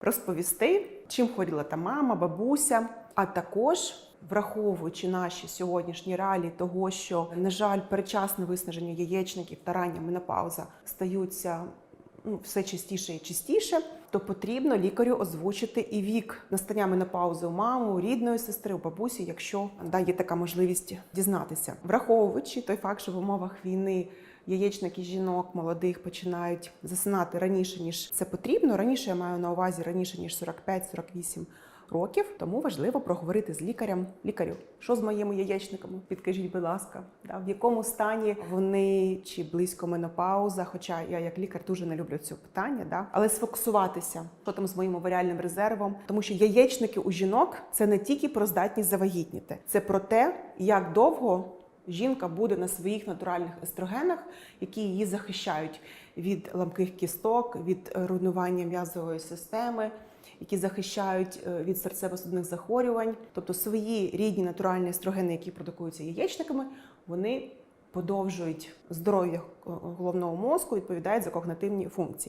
розповісти, чим хворіла та мама, бабуся, а також. Враховуючи наші сьогоднішні реалії того, що на жаль, передчасне виснаження яєчників та рання менопауза стаються ну, все частіше і частіше, то потрібно лікарю озвучити і вік настання менопаузи у мами, у рідної сестри, у бабусі, якщо да, є така можливість дізнатися, враховуючи той факт, що в умовах війни. Яєчники жінок молодих починають засинати раніше ніж це потрібно. Раніше я маю на увазі раніше ніж 45-48 років. Тому важливо проговорити з лікарем. Лікарю, що з моїми яєчниками? Підкажіть, будь ласка, да, в якому стані вони чи близько менопауза? Хоча я як лікар дуже не люблю це питання, да? але сфокусуватися, що там з моїм оваріальним резервом, тому що яєчники у жінок це не тільки про здатність завагітніти, це про те, як довго. Жінка буде на своїх натуральних естрогенах, які її захищають від ламких кісток, від е, руйнування м'язової системи, які захищають е, від серцево-судинних захворювань. Тобто свої рідні натуральні естрогени, які продукуються яєчниками, вони подовжують здоров'я е, головного мозку, відповідають за когнитивні функції.